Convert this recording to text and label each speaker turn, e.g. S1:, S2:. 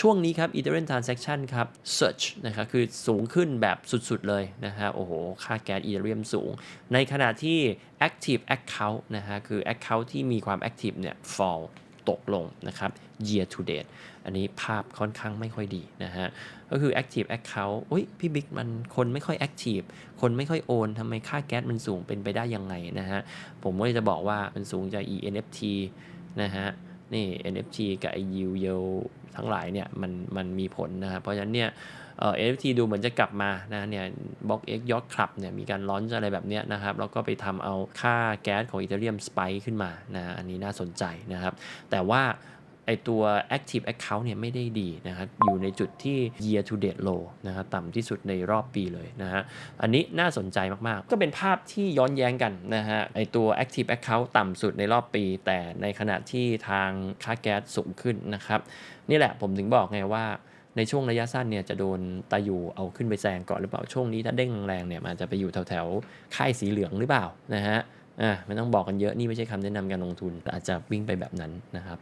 S1: ช่วงนี้ครับ Ethereum Transaction ครับ Search นะครับคือสูงขึ้นแบบสุดๆเลยนะฮะโอ้โห ค่าแก๊ส Ethereum สูง ในขณะที่ Active Account นะฮะคือ Account ที่มีความ Active เนี่ย fall ตกลงนะครับ year to date อันนี้ภาพค่อนข้างไม่ค่อยดีนะฮะ ก็คือ active account อุ้ยพี่บิ๊กมันคนไม่ค่อย active คนไม่ค่อยโอนทำไมค่าแก๊สมันสูงเป็นไปได้ยังไงนะฮะ ผมก็จะบอกว่ามันสูงจาก ENFT นะฮะ นี่ NFT กับไอ yield yield ทั้งหลายเนี่ยมันมันมีผลนะครับเพราะฉะนั้นเนี่ยเอ่อ NFT ดูเหมือนจะกลับมานะเนี่ยบล็อก X Yacht Club เนี่ยมีการล้อนอะไรแบบเนี้ยนะครับแล้วก็ไปทำเอาค่าแก๊สของ Ethereum spike ขึ้นมานะอันนี้น่าสนใจนะครับ แต่ว่า ไอตัว active account เนี่ยไม่ได้ดีนะครับอยู่ในจุดที่ year to date low นะครับต่ำที่สุดในรอบปีเลยนะฮะอันนี้น่าสนใจมาก ๆ ก็เป็นภาพที่ย้อนแย้งกันนะฮะไอตัว active account ต่ำสุดในรอบปี แต่ในขณะที่ทางค่าแก๊สสูงขึ้นนะครับ นี่แหละผมถึงบอกไงว่าในช่วงระยะสั้นเนี่ยจะโดนตาอยู่เอาขึ้นไปแซงก่อนหรือเปล่าช่วงนี้ถ้าเด้งแรงเนี่ยมันอาจจะไปอยู่แถวๆค่ายสีเหลืองหรือเปล่านะฮะอะไม่ต้องบอกกันเยอะนี่ไม่ใช่คำแนะนำการลงทุนแต่อาจจะวิ่งไปแบบนั้นนะครับ